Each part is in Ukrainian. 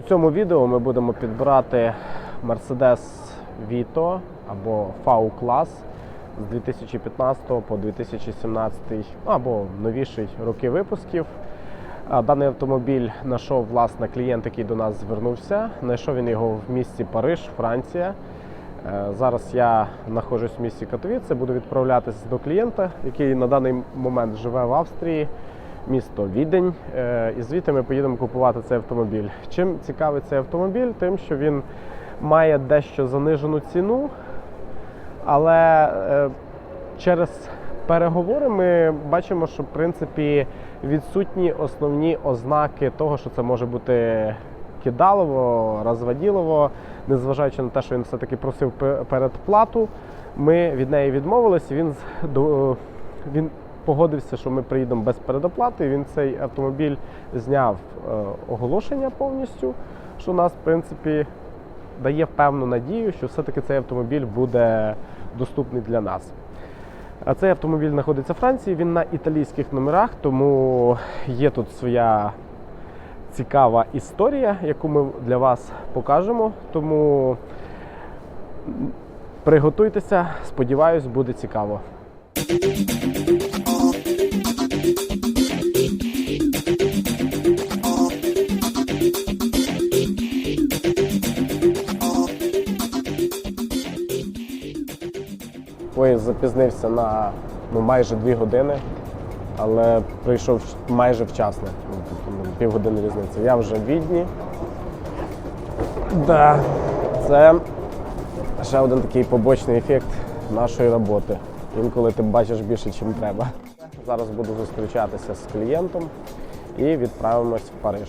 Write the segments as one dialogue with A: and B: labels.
A: У цьому відео ми будемо підбирати Mercedes Vito або V клас з 2015 по 2017 ну, або новіший роки випусків. Даний автомобіль знайшов власне клієнт, який до нас звернувся. Знайшов він його в місті Париж, Франція. Е, Зараз я знаходжусь в місті Катовіце, буду відправлятися до клієнта, який на даний момент живе в Австрії, місто Відень. Е, І звідти ми поїдемо купувати цей автомобіль. Чим цікавий цей автомобіль? Тим, що він має дещо занижену ціну, але е, через переговори ми бачимо, що в принципі відсутні основні ознаки того, що це може бути кидалово, розводілово, незважаючи на те, що він все-таки просив передплату. Ми від неї відмовилися. Він він погодився, що ми приїдемо без передоплати. Він цей автомобіль зняв е, оголошення повністю, що нас, в принципі, дає певну надію, що все-таки цей автомобіль буде доступний для нас. А цей автомобіль знаходиться в Франції, він на італійських номерах, тому є тут своя цікава історія, яку ми для вас покажемо. Тому приготуйтеся, сподіваюсь, буде цікаво. Запізнився на ну, майже дві години, але прийшов майже вчасно. Ну, тобто, ну, півгодини різниця. Я вже в Відні. Да. Це ще один такий побочний ефект нашої роботи. Інколи ти бачиш більше, ніж треба. Зараз буду зустрічатися з клієнтом і відправимось в Париж.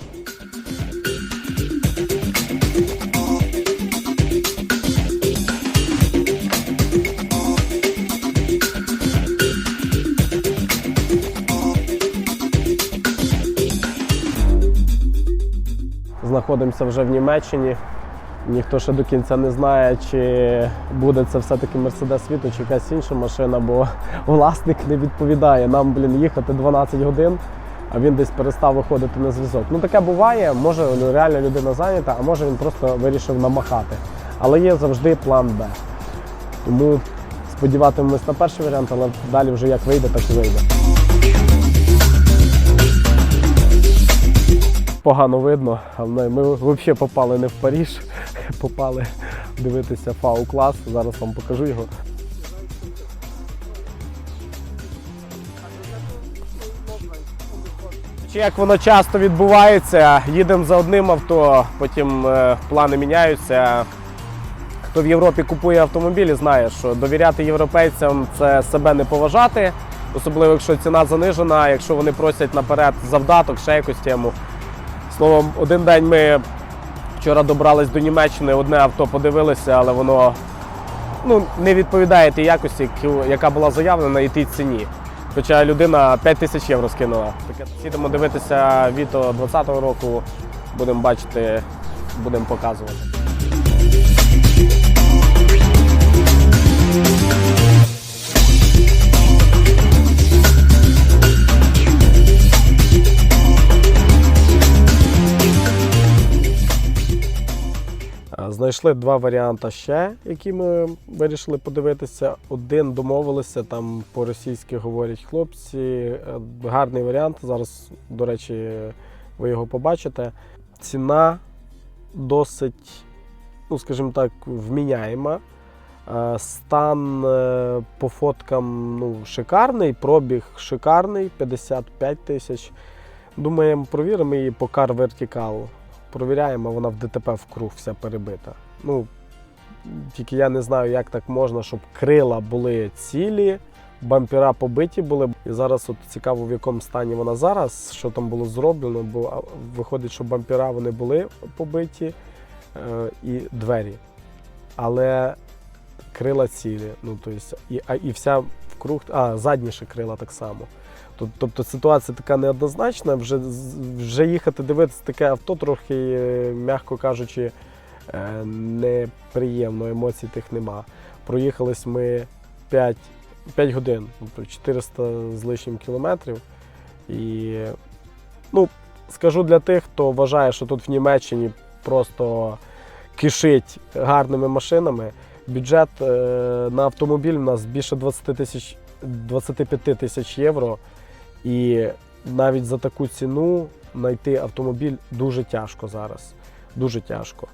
A: Знаходимося вже в Німеччині. Ніхто ще до кінця не знає, чи буде це все-таки Mercedes Vito чи якась інша машина, бо власник не відповідає. Нам, блін, їхати 12 годин, а він десь перестав виходити на зв'язок. Ну таке буває, може ну, реально людина зайнята, а може він просто вирішив намахати. Але є завжди план Б. Тому сподіватимемось на перший варіант, але далі вже як вийде, так і вийде. Погано видно, але ми взагалі попали не в Паріж, попали дивитися фау клас. Зараз вам покажу його. Чи як воно часто відбувається, їдемо за одним авто, потім е, плани міняються. Хто в Європі купує автомобілі, знає, що довіряти європейцям це себе не поважати, особливо якщо ціна занижена, якщо вони просять наперед завдаток, ще якусь тему. Словом, один день ми вчора добрались до Німеччини, одне авто подивилися, але воно ну, не відповідає тій якості, яка була заявлена і тій ціні. Хоча людина 5 тисяч євро скинула. Їдемо дивитися Віто 20-го року, будемо бачити, будемо показувати. Знайшли два варіанти ще, які ми вирішили подивитися. Один домовилися, там по-російськи говорять хлопці. Е, Гарний варіант. Зараз, до речі, ви його побачите. Ціна досить, ну скажімо так, вміняєма. Е, Стан е, по фоткам ну, шикарний, пробіг шикарний, 55 тисяч. Думаємо, провіримо її по Car Vertical провіряємо, вона в ДТП в круг вся перебита. Ну, тільки я не знаю, як так можна, щоб крила були цілі, бампера побиті були. І зараз от цікаво, в якому стані вона зараз, що там було зроблено, бо виходить, що бампера вони були побиті е, і двері. Але крила цілі. Ну, то есть, і, а, і вся в круг, а задні ще крила так само. Тоб- Тобто ситуація така неоднозначна. Вже, вже їхати дивитися таке авто трохи, м'яко кажучи, е, неприємно, емоцій тих нема. Проїхались ми 5, 5 годин, тобто 400 з лишнім кілометрів. І ну, скажу для тих, хто вважає, що тут в Німеччині просто кишить гарними машинами. Бюджет е, на автомобіль у нас більше 20 тисяч 25 тисяч євро. І навіть за таку ціну знайти автомобіль дуже тяжко зараз. Дуже тяжко.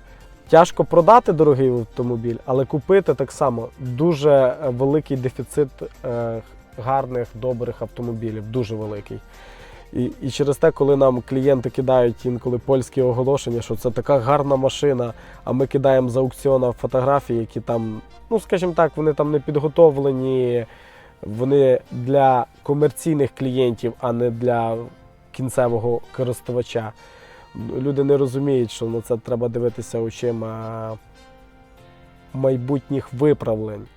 A: Тяжко продати дорогий автомобіль, але купити так само дуже е, великий дефіцит е, гарних, добрих автомобілів, дуже великий. І, і через те, коли нам клієнти кидають інколи польські оголошення, що це така гарна машина, а ми кидаємо з аукціону фотографії, які там, ну скажімо так, вони там не підготовлені, вони для комерційних клієнтів, а не для кінцевого користувача. Люди не розуміють, що на це треба дивитися очима майбутніх виправлень.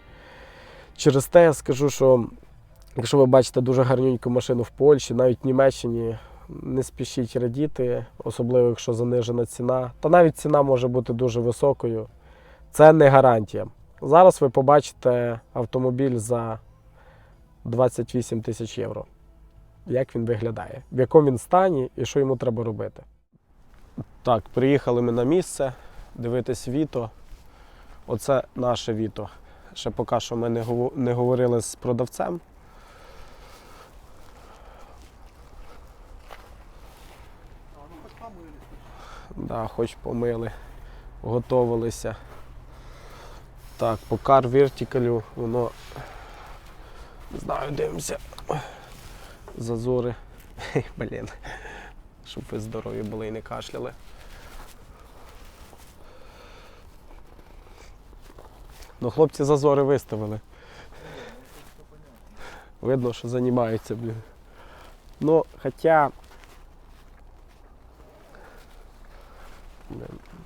A: Через те я скажу, що якщо ви бачите дуже гарненьку машину в Польщі, навіть в Німеччині, не спішіть радіти, особливо якщо занижена ціна. Та навіть ціна може бути дуже високою. Це не гарантія. Зараз ви побачите автомобіль за 28 тисяч євро. Як він виглядає, в якому він стані і що йому треба робити. Так, приїхали ми на місце дивитись Віто. Оце наше Віто. Ще поки що ми не говорили з продавцем. Да, хоч помили, готовилися. Так, по кар вертикалю воно. Не знаю, дивимося. Зазори. Блін. Щоб ви здорові були і не кашляли. Ну, хлопці зазори виставили. Видно, що займаються, блін. Ну, хоча.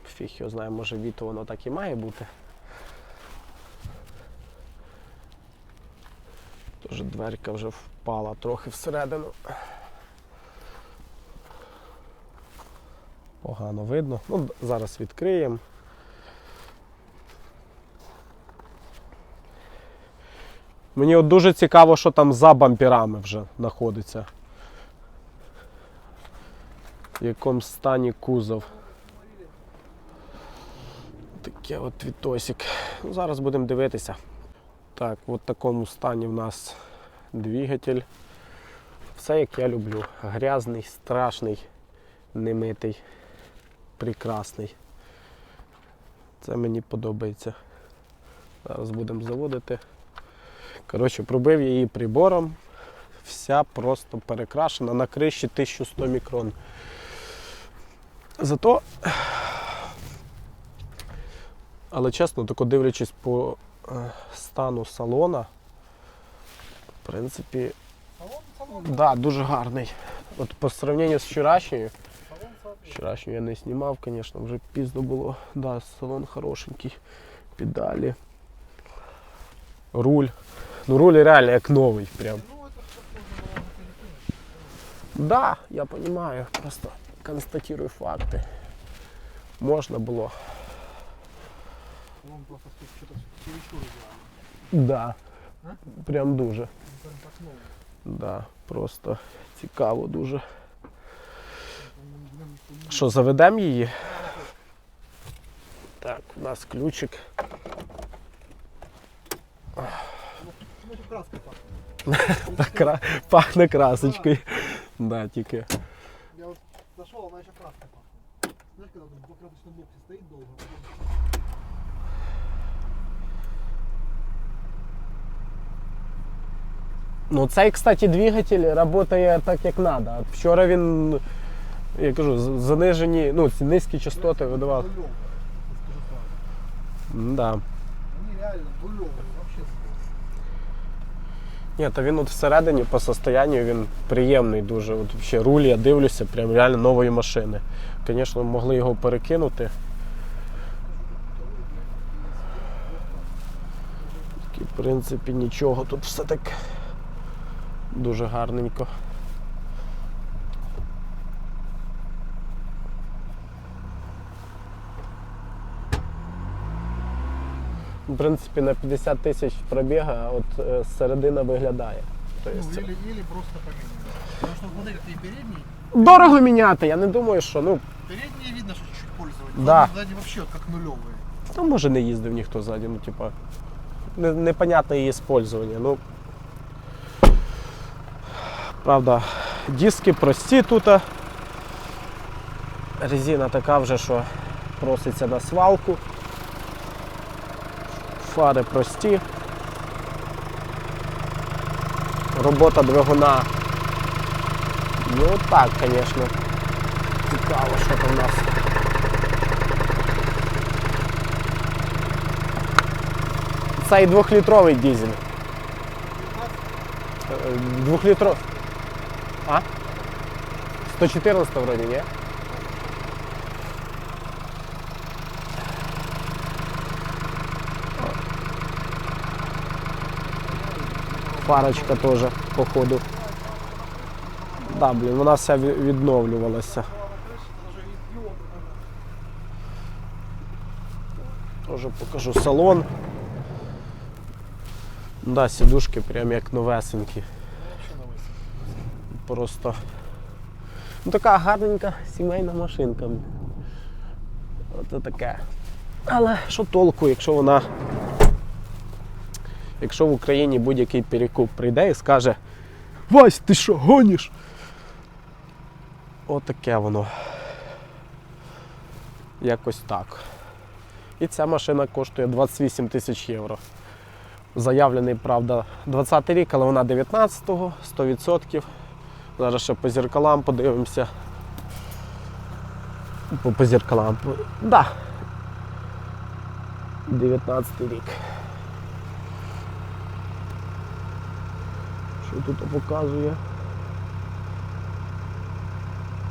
A: Фіг його знає, може віто воно так і має бути. Тож дверка вже впала трохи всередину. Погано видно. Ну, зараз відкриємо. Мені от дуже цікаво, що там за бамперами вже знаходиться. В якому стані кузов. Таке от відосик. Ну, зараз будемо дивитися. Так, в такому стані в нас двигатель. Все як я люблю. Грязний, страшний, немитий, прекрасний. Це мені подобається. Зараз будемо заводити. Коротше, пробив її прибором. Вся просто перекрашена на криші 1100 мікрон. Зато, але чесно, тако дивлячись по стану салона, в принципі,
B: Салон, салон,
A: да, дуже гарний. От по сравненню з вчорашньою,
B: салон соответствует.
A: вчорашню я не знімав, звісно, вже пізно було. Да, салон хорошенький, педалі. Руль. Ну руль реально як новий прям.
B: Ну, это все можно было наколесить.
A: Да, я понимаю, просто констатирую факти. Можна було.
B: Салон просто что-то чересчур идеально.
A: Да.
B: А?
A: Прям дуже.
B: Он прям так новый.
A: Да, просто цікаво дуже.
B: Он прям не-
A: Що, заведемо її? Так, у нас ключик.
B: Ну, это краска пахнет.
A: Так, кра- Пахне красочкою. Да, тільки.
B: Я вот зашел, она еще краской пахнет. Знаешь, когда там в красочном боксе стоит долго?
A: Ну, цей, кстати, двигатель працює так, як треба. Вчора він, я кажу, з- занижені, ну, ці низькі частоти видавав.
B: Булёвые, скажу сразу.
A: Да.
B: Они реально булевые, вообще
A: Ні, та він от всередині по состоянню він приємний дуже. От ще руль я дивлюся, прям реально нової машини. Звісно, могли його перекинути. Такі, в принципі, нічого. Тут все так дуже гарненько. В принципі, на 50 тисяч пробіга от е, середина виглядає. То
B: Ну,
A: есть,
B: или, или просто поменять. Потому что передний,
A: Дорого міняти, я не думаю, що ну,
B: передние видно, что чуть-чуть пользовались.
A: Да.
B: Сзади вообще как нулевые.
A: ну може не їздив ніхто ззаді, ну типа. Не, непонятне її спользування. Ну, правда, диски прості тут. Резина така вже, що проситься на свалку. Фари прості. Робота двигуна. Ну так, звісно. Цікаво, що там у нас. Цей двохлітровий дизель. Е, Двохлітровий. А? 114 вроді, ні? Фарочка теж, походу. Да, блін, вона вся відновлювалася. Тоже покажу салон. Да, сідушки прям як новесенькі. Просто. Ну така гарненька сімейна машинка. Оце таке. Але що толку, якщо вона. Якщо в Україні будь-який перекуп прийде і скаже Вась, ти що, гониш? Отаке воно. Якось так. І ця машина коштує 28 тисяч євро. Заявлений, правда, 20 рік, але вона 19-го, 100%. Зараз ще по зеркалам подивимося. По, по зеркалам. Да. 19 рік. Що тут показує?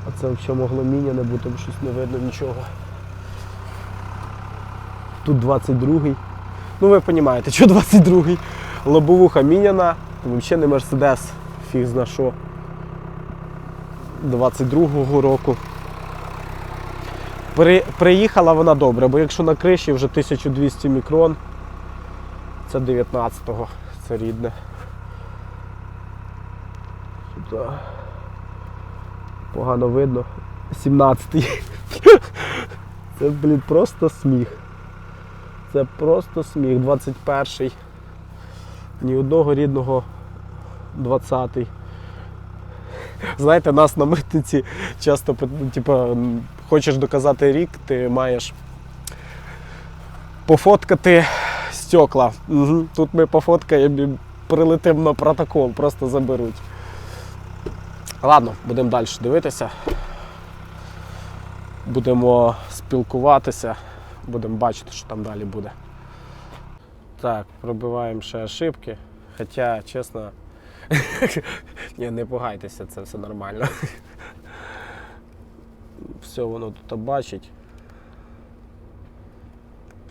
A: А це взагалі могло міня не бути, бо щось не видно нічого. Тут 22-й. Ну ви розумієте, що 22-й. Лобовуха міняна, взагалі не Мерседес, фіг зна що. 22-го року. При, приїхала вона добре, бо якщо на криші вже 1200 мікрон, це 19-го, це рідне. Тут погано видно. 17-й. Це, блін, просто сміх. Це просто сміх. 21-й. Ні одного рідного 20-й. Знаєте, нас на митниці часто м, хочеш доказати рік, ти маєш пофоткати стекла. Угу. Тут ми пофоткаємо прилетимо на протокол, просто заберуть. Ладно, будемо далі дивитися. Будемо спілкуватися, будемо бачити, що там далі буде. Так, пробиваємо ще ошибки. Хоча, чесно, ні, не пугайтеся, це все нормально. Все воно тут бачить.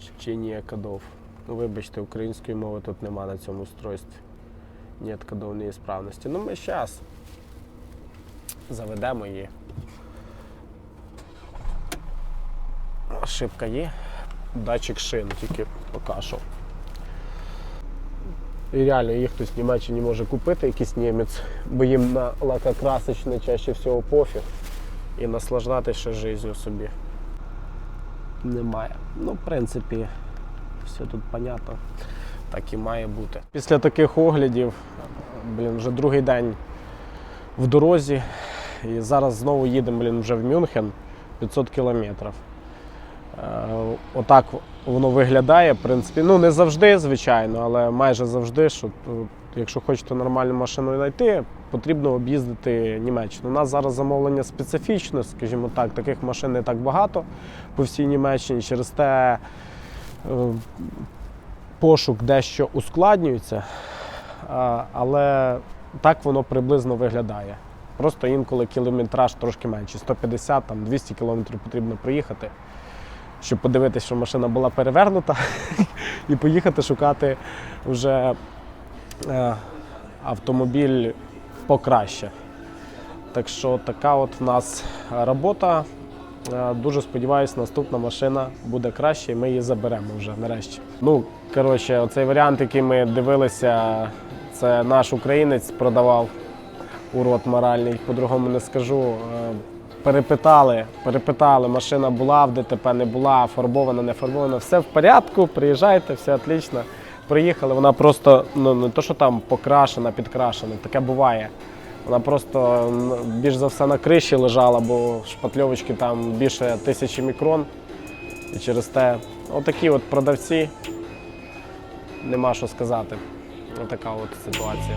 A: Чтення кодов. Ну, вибачте, української мови тут нема на цьому устройстві. Нет кодовної справності. Ну ми зараз заведемо її. Ошибка є. Датчик шин, тільки поки що. І реально їх хтось в Німеччині може купити, якийсь німець, бо їм на лакокрасочне чаще всього пофіг. І наслаждатися життю собі немає. Ну, в принципі, все тут понятно. Так і має бути. Після таких оглядів, блін, вже другий день в дорозі. І зараз знову їдемо, блін, вже в Мюнхен 500 кілометрів. Е, Отак воно виглядає. В принципі, ну не завжди, звичайно, але майже завжди, що е, якщо хочете нормальну машину знайти, потрібно об'їздити Німеччину. У нас зараз замовлення специфічне, скажімо так, таких машин не так багато по всій Німеччині. Через те е, пошук дещо ускладнюється, але так воно приблизно виглядає. Просто інколи кілометраж трошки менший, 150 там 200 кілометрів потрібно проїхати, щоб подивитися, що машина була перевернута, і поїхати шукати вже е, автомобіль покраще. Так що така от в нас робота. Е, Дуже сподіваюся, наступна машина буде краще, і ми її заберемо вже нарешті. Ну, коротше, оцей варіант, який ми дивилися, Це наш українець продавав урод моральний, по-другому не скажу. Перепитали, перепитали, машина була в ДТП, не була, фарбована, не фарбована. Все в порядку, приїжджайте, все отлично. Приїхали, вона просто ну не то, що там покрашена, підкрашена, таке буває. Вона просто більш за все на криші лежала, бо шпатльовочки там більше тисячі мікрон. І через те, отакі от продавці, нема що сказати. Отака от ситуація.